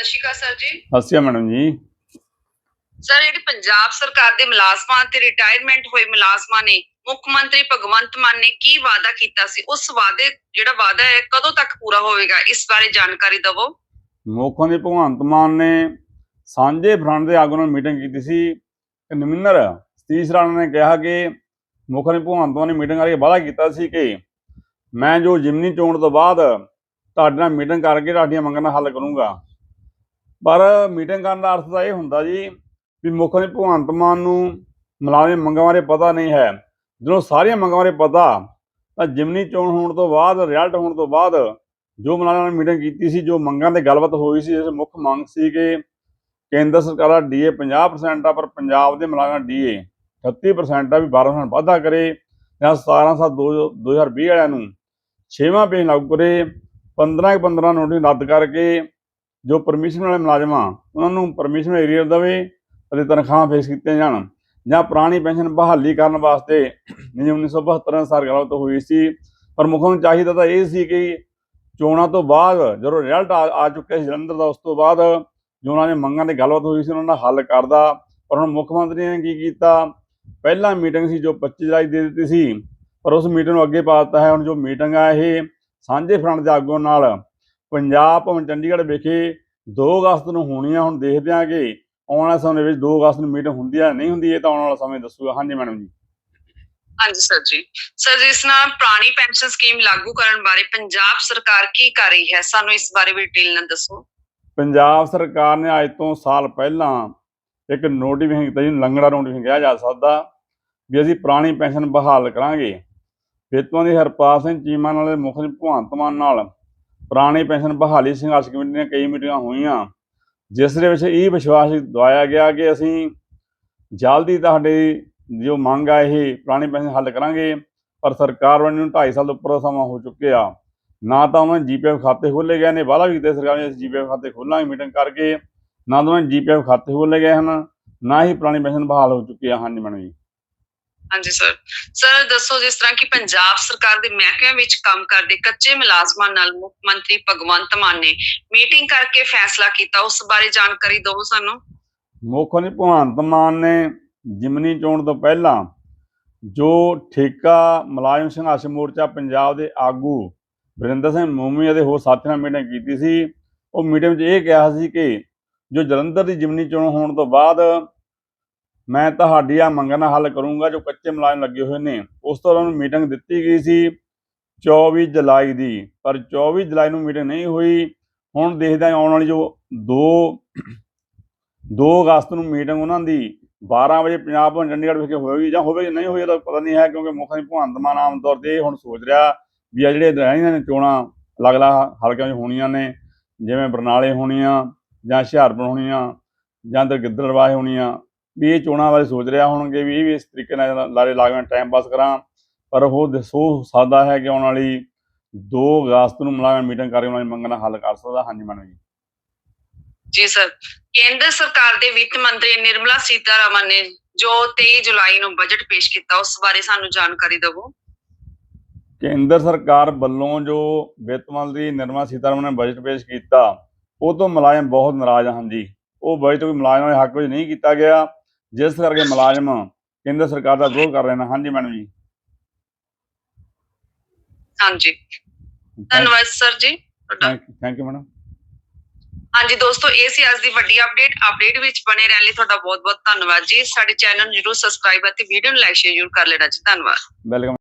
ਸਤਿ ਸ਼੍ਰੀ ਅਕਾਲ ਸਰ ਜੀ। ਹੱਸਿਆ ਮੈਡਮ ਜੀ। ਸਰ ਜਿਹੜੀ ਪੰਜਾਬ ਸਰਕਾਰ ਦੇ ਮੁਲਾਜ਼ਮਾਂ ਤੇ ਰਿਟਾਇਰਮੈਂਟ ਹੋਏ ਮੁਲਾਜ਼ਮਾਂ ਨੇ ਮੁੱਖ ਮੰਤਰੀ ਭਗਵੰਤ ਮਾਨ ਨੇ ਕੀ ਵਾਅਦਾ ਕੀਤਾ ਸੀ? ਉਸ ਵਾਅਦੇ ਜਿਹੜਾ ਵਾਅਦਾ ਹੈ ਕਦੋਂ ਤੱਕ ਪੂਰਾ ਹੋਵੇਗਾ? ਇਸ ਬਾਰੇ ਜਾਣਕਾਰੀ ਦਿਵੋ। ਮੁੱਖ ਮੰਤਰੀ ਭਗਵੰਤ ਮਾਨ ਨੇ ਸਾਂਝੇ ਫਰੰਟ ਦੇ ਆਗੂ ਨਾਲ ਮੀਟਿੰਗ ਕੀਤੀ ਸੀ। ਕਨਵੀਨਰ ਸਤੀਸ਼ ਰਾਣਾ ਨੇ ਕਿਹਾ ਕਿ ਮੁੱਖ ਮੰਤਰੀ ਭਗਵੰਤ ਮਾਨ ਨੇ ਮੀਟਿੰਗ ਕਰਕੇ ਵਾਅਦਾ ਕੀਤਾ ਸੀ ਕਿ ਮੈਂ ਜੋ ਜਿਮਨੀ ਚੋਣ ਤੋਂ ਬਾਅਦ ਤੁਹਾਡੇ ਨਾਲ ਮੀਟਿੰਗ ਕਰਕੇ ਤੁਹਾਡੀਆਂ ਮੰਗਾਂ ਦਾ ਹੱਲ ਕਰੂੰਗਾ। ਪਰ ਮੀਟਿੰਗ ਕਰਨ ਦਾ ਅਰਥ ਤਾਂ ਇਹ ਹੁੰਦਾ ਜੀ ਵੀ ਮੁੱਖ ਮੰਤਰੀ ਭਗਵੰਤ ਮਾਨ ਨੂੰ ਮੁਲਾਜ਼ਮ ਮੰਗਾਂ ਬਾਰੇ ਪਤਾ ਨਹੀਂ ਹੈ। ਜਦੋਂ ਸਾਰੀਆਂ ਮੰਗਾਂ ਬਾਰੇ ਪਤਾ, ਤਾਂ ਜਿਮਨੀ ਚੋਣ ਹੋਣ ਤੋਂ ਬਾਅਦ, ਰਿਜ਼ਲਟ ਹੋਣ ਤੋਂ ਬਾਅਦ ਜੋ ਮੁਲਾਜ਼ਮਾਂ ਨੇ ਮੀਟਿੰਗ ਕੀਤੀ ਸੀ, ਜੋ ਮੰਗਾਂ ਤੇ ਗੱਲਬਾਤ ਹੋਈ ਸੀ ਇਸ ਮੁੱਖ ਮੰਗ ਸੀ ਕਿ ਕੇਂਦਰ ਸਰਕਾਰ ਦਾ ਡੀਏ 50% ਆ, ਪਰ ਪੰਜਾਬ ਦੇ ਮੁਲਾਜ਼ਮਾਂ ਡੀਏ 38% ਆ, ਵੀ 12% ਵਾਧਾ ਕਰੇ ਜਾਂ 17 ਸਾਲ 2020 ਵਾਲਿਆਂ ਨੂੰ ਛੇਵਾਂ ਪੇ ਲਾਗੂ ਕਰੇ 15 15 ਨੋਟਿਸ ਰੱਦ ਕਰਕੇ ਜੋ ਪਰਮਿਸ਼ਨ ਵਾਲੇ ਮੁਲਾਜ਼ਮ ਆ, ਉਹਨਾਂ ਨੂੰ ਪਰਮਿਸ਼ਨ ਏਰੀਆ ਦੇਵੇ ਅਤੇ ਤਨਖਾਹਾਂ ਫੇਸ ਕੀਤੀਆਂ ਜਾਣ ਜਾਂ ਪੁਰਾਣੀ ਪੈਨਸ਼ਨ ਬਹਾਲੀ ਕਰਨ ਵਾਸਤੇ ਜਿਵੇਂ 1972 ਸਾਲ ਗੱਲਬਾਤ ਹੋਈ ਸੀ, ਪਰ ਮੁੱਖ ਨੂੰ ਚਾਹੀਦਾ ਤਾਂ ਇਹ ਸੀ ਕਿ ਚੋਣਾਂ ਤੋਂ ਬਾਅਦ ਜਦੋਂ ਰਿਜ਼ਲਟ ਆ ਆ ਚੁੱਕਿਆ ਸੀ ਜਲੰਧਰ ਦਾ, ਉਸ ਤੋਂ ਬਾਅਦ ਜੋ ਉਹਨਾਂ ਨੇ ਮੰਗਾਂ ਤੇ ਗੱਲਬਾਤ ਹੋਈ ਸੀ, ਉਹਨਾਂ ਦਾ ਹੱਲ ਕਰਦਾ। ਪਰ ਹੁਣ ਮੁੱਖ ਮੰਤਰੀ ਨੇ ਕੀ ਕੀਤਾ? ਪਹਿਲਾ ਮੀਟਿੰਗ ਸੀ ਜੋ 25 ਜੁਲਾਈ ਦੇ ਦਿੱਤੀ ਸੀ, ਪਰ ਉਸ ਮੀਟਿੰਗ ਨੂੰ ਅੱਗੇ ਪਾ ਦਿੱਤਾ ਹੈ। ਹੁਣ ਜੋ ਮੀਟਿੰਗ ਆ ਇਹ ਸਾਂਝੇ ਫਰੰਟ ਦੇ ਆਗੂਆਂ ਨਾਲ ਪੰਜਾਬ ਭਵਨ ਚੰਡੀਗੜ੍ਹ ਵਿਖੇ 2 ਅਗਸਤ ਨੂੰ ਹੋਣੀ ਆ ਹੁਣ ਦੇਖਦੇ ਹਾਂ ਕਿ ਆਉਣ ਵਾਲੇ ਸਮੇਂ ਵਿੱਚ 2 ਅਗਸਤ ਨੂੰ ਮੀਟਿੰਗ ਹੁੰਦੀ ਹੈ ਨਹੀਂ ਹੁੰਦੀ ਇਹ ਤਾਂ ਆਉਣ ਵਾਲਾ ਸਮੇਂ ਦੱਸੂਗਾ। ਹਾਂਜੀ ਮੈਡਮ ਜੀ। ਹਾਂਜੀ ਸਰ ਜੀ। ਸਰ ਜਿਸ ਨਾਲ ਪੁਰਾਣੀ ਪੈਨਸ਼ਨ ਸਕੀਮ ਲਾਗੂ ਕਰਨ ਬਾਰੇ ਪੰਜਾਬ ਸਰਕਾਰ ਕੀ ਕਰ ਰਹੀ ਹੈ? ਸਾਨੂੰ ਇਸ ਬਾਰੇ ਵੀ ਡਿਟੇਲ ਨਾਲ ਦੱਸੋ। ਪੰਜਾਬ ਸਰਕਾਰ ਨੇ ਅੱਜ ਤੋਂ ਸਾਲ ਪਹਿਲਾਂ ਇੱਕ ਨੋਟੀਫਿਕੇਸ਼ਨ ਕੀਤਾ ਜਿਹਨੂੰ ਲੰਗੜਾ ਨੋਟੀਫਿਕੇਸ਼ਨ ਕਿਹਾ ਜਾ ਸਕਦਾ ਵੀ ਅਸੀਂ ਪੁਰਾਣੀ ਪੈਨਸ਼ਨ ਬਹਾਲ ਕਰਾਂਗੇ। ਖੇਤਾਂ ਦੀ ਹਰਪਾਲ ਸਿੰਘ ਚੀਮਾ ਨਾਲ ਮੁੱਖ ਮੰਤਰੀ ਭਗਵੰਤ ਮਾਨ ਨਾਲ ਪੁਰਾਣੀ ਪੈਨਸ਼ਨ ਬਹਾਲੀ ਸੰਘਰਸ਼ ਕਮੇਟੀ ਦੀਆਂ ਕਈ ਮੀਟਿੰਗਾਂ ਹੋਈਆਂ, ਜਿਸ ਦੇ ਵਿੱਚ ਇਹ ਵਿਸ਼ਵਾਸ ਦਵਾਇਆ ਗਿਆ ਕਿ ਅਸੀਂ ਜਲਦੀ ਤੁਹਾਡੀ ਜੋ ਮੰਗ ਆ, ਇਹ ਪੁਰਾਣੀ ਪੈਨਸ਼ਨ ਹੱਲ ਕਰਾਂਗੇ, ਪਰ ਸਰਕਾਰ ਵੱਲੋਂ 2.5 ਸਾਲ ਤੋਂ ਉੱਪਰ ਦਾ ਸਮਾਂ ਹੋ ਚੁੱਕਿਆ। ਨਾ ਤਾਂ ਉਹਨਾਂ ਜੀਪੀਐਫ ਖਾਤੇ ਖੋਲੇ ਗਏ ਨੇ, ਵਾਅਦਾ ਵੀ ਕੀਤੇ ਸਰਕਾਰ ਨੇ ਅਸੀਂ ਜੀਪੀਐਫ ਖਾਤੇ ਖੋਲਾਂਗੇ ਮੀਟਿੰਗ ਕਰਕੇ, ਨਾ ਤਾਂ ਉਹਨਾਂ ਜੀਪੀਐਫ ਖਾਤੇ ਖੋਲੇ ਗਏ ਹਨ, ਨਾ ਹੀ ਪੁਰਾਣੀ ਪੈਨਸ਼ਨ ਬਹਾਲ ਹੋ ਚੁੱਕੀ ਆ ਹਾਂਜੀ ਮੈਡਮ ਜੀ। ਹਾਂਜੀ ਸਰ ਸਰ ਦੱਸੋ ਜਿਸ ਤਰ੍ਹਾਂ ਕਿ ਪੰਜਾਬ ਸਰਕਾਰ ਦੇ ਮਹਿਕਮਿਆਂ ਵਿੱਚ ਕੰਮ ਕਰਦੇ ਕੱਚੇ ਮੁਲਾਜ਼ਮਾਂ ਨਾਲ ਮੁੱਖ ਮੰਤਰੀ ਭਗਵੰਤ ਮਾਨ ਨੇ ਮੀਟਿੰਗ ਕਰਕੇ ਫੈਸਲਾ ਕੀਤਾ, ਉਸ ਬਾਰੇ ਜਾਣਕਾਰੀ ਦਿਓ ਸਾਨੂੰ। ਮੁੱਖ ਮੰਤਰੀ ਭਗਵੰਤ ਮਾਨ ਨੇ ਜਿਮਨੀ ਚੋਣ ਤੋਂ ਪਹਿਲਾਂ ਜੋ ਠੇਕਾ ਮੁਲਾਜ਼ਮ ਸੰਘਰਸ਼ ਮੋਰਚਾ ਪੰਜਾਬ ਦੇ ਆਗੂ ਵਰਿੰਦਰ ਸਿੰਘ ਮੋਮੀ ਅਤੇ ਹੋਰ ਸਾਥੀਆਂ ਨਾਲ ਮੀਟਿੰਗ ਕੀਤੀ ਸੀ, ਉਹ ਮੀਟਿੰਗ 'ਚ ਇਹ ਕਿਹਾ ਸੀ ਕਿ ਜੋ ਜਲੰਧਰ ਦੀ ਜਿਮਨੀ ਚੋਣ ਹੋਣ ਤੋਂ ਬਾਅਦ ਮੈਂ ਤੁਹਾਡੀ ਤੁਹਾਡੀਆਂ ਮੰਗਾਂ ਦਾ ਹੱਲ ਕਰੂੰਗਾ ਜੋ ਕੱਚੇ ਮੁਲਾਜ਼ਮ ਲੱਗੇ ਹੋਏ ਨੇ। ਉਸ ਤੋਂ ਉਹਨਾਂ ਨੂੰ ਮੀਟਿੰਗ ਦਿੱਤੀ ਗਈ ਸੀ 24 ਜੁਲਾਈ ਦੀ, ਪਰ 24 ਜੁਲਾਈ ਨੂੰ ਮੀਟਿੰਗ ਨਹੀਂ ਹੋਈ। ਹੁਣ ਦੇਖਦੇ ਹਾਂ ਆਉਣ ਵਾਲੀ ਜੋ 2 2 ਅਗਸਤ ਨੂੰ ਮੀਟਿੰਗ ਉਹਨਾਂ ਦੀ 12 ਵਜੇ ਪੰਜਾਬ ਭਵਨ ਚੰਡੀਗੜ੍ਹ ਵਿਖੇ ਹੋਵੇਗੀ ਜਾਂ ਹੋਵੇਗੀ ਨਹੀਂ ਹੋਈ ਤਾਂ ਪਤਾ ਨਹੀਂ ਹੈ, ਕਿਉਂਕਿ ਮੁੱਖ ਮੰਤਰੀ ਭਗਵੰਤ ਮਾਨ ਆਮ ਤੌਰ ਤੇ ਹੁਣ ਸੋਚ ਰਿਹਾ ਵੀ ਆ ਜਿਹੜੇ ਰਹਿਣੀਆਂ ਨੇ ਚੋਣਾਂ, ਅਲੱਗ-ਅਲੱਗ ਹਲਕਿਆਂ 'ਚ ਹੋਣੀਆਂ ਨੇ, ਜਿਵੇਂ ਬਰਨਾਲੇ ਹੋਣੀਆਂ ਜਾਂ ਹੁਸ਼ਿਆਰਪੁਰ ਹੋਣੀਆਂ ਜਾਂ ਤੇ ਗਿੱਦੜਵਾਹੇ ਹੋਣੀਆਂ। ਵੀ ਇਹ ਚੋਣਾਂ ਬਾਰੇ ਸੋਚ ਰਿਹਾ ਹੋਣਗੇ ਵੀ ਇਹ ਵੀ ਇਸ ਤਰੀਕੇ ਨਾਲ ਲਾਰੇ ਲਾਗਵੇਂ ਟਾਈਮ ਪਾਸ ਕਰਾਂ। ਪਰ ਉਹ ਦੱਸੋ ਸਕਦਾ ਹੈ ਕਿ ਆਉਣ ਵਾਲੀ 2 ਅਗਸਤ ਨੂੰ ਮੁਲਾਜ਼ਮ ਮੀਟਿੰਗ ਕਰਕੇ ਉਹਨਾਂ ਦੀ ਮੰਗਾਂ ਦਾ ਹੱਲ ਕਰ ਸਕਦਾ। ਹਾਂਜੀ ਮੈਡਮ ਜੀ। ਜੀ ਸਰ ਕੇਂਦਰ ਸਰਕਾਰ ਦੇ ਵਿੱਤ ਮੰਤਰੀ ਨਿਰਮਲਾ ਸੀਤਾਰਮਨ ਨੇ ਜੋ 23 ਜੁਲਾਈ ਨੂੰ ਬਜਟ ਪੇਸ਼ ਕੀਤਾ ਉਸ ਬਾਰੇ ਸਾਨੂੰ ਜਾਣਕਾਰੀ ਦਿਵੋ। ਕੇਂਦਰ ਸਰਕਾਰ ਵੱਲੋਂ ਜੋ ਵਿੱਤ ਮੰਤਰੀ ਨਿਰਮਲਾ ਸੀਤਾਰਮਨ ਨੇ ਬਜਟ ਪੇਸ਼ ਕੀਤਾ ਉਹ ਤੋਂ ਮੁਲਾਜ਼ਮ ਬਹੁਤ ਨਾਰਾਜ਼ ਹਨ ਜੀ। ਉਹ ਬਜਟ ਕੋਈ ਮੁਲਾਜ਼ਮਾਂ ਦੇ ਹੱਕ ਵਿੱਚ ਨਹੀਂ ਕੀਤਾ ਗਿਆ। ਜਿਸ ਕਰਕੇ ਮੁਲਾਜ਼ਮ ਕੇਂਦਰ ਸਰਕਾਰ ਦਾ ਵਿਰੋਧ ਕਰ ਰਹੇ ਨੇ। ਹਾਂਜੀ ਮੈਡਮ ਜੀ। ਹਾਂਜੀ। ਧੰਨਵਾਦ ਸਰ ਜੀ ਥੈਂਕ ਯੂ ਮੈਡਮ ਹਾਂਜੀ ਦੋਸਤੋ ਇਹ ਸੀ ਅੱਜ ਦੀ ਵੱਡੀ ਅਪਡੇਟ ਅਪਡੇਟ ਵਿੱਚ ਬਣੇ ਰਹਿਣ ਲਈ ਤੁਹਾਡਾ ਬਹੁਤ ਬਹੁਤ ਧੰਨਵਾਦ ਜੀ। ਸਾਡੇ ਚੈਨਲ ਨੂੰ ਜਰੂਰ ਸਬਸਕ੍ਰਾਈਬ ਅਤੇ ਵੀਡੀਓ ਨੂੰ ਲਾਈਕ ਸ਼ੇਅਰ ਜ਼ਰੂਰ ਕਰ ਲੈਣਾ ਜੀ। ਧੰਨਵਾਦ। ਵੈਲਕਮ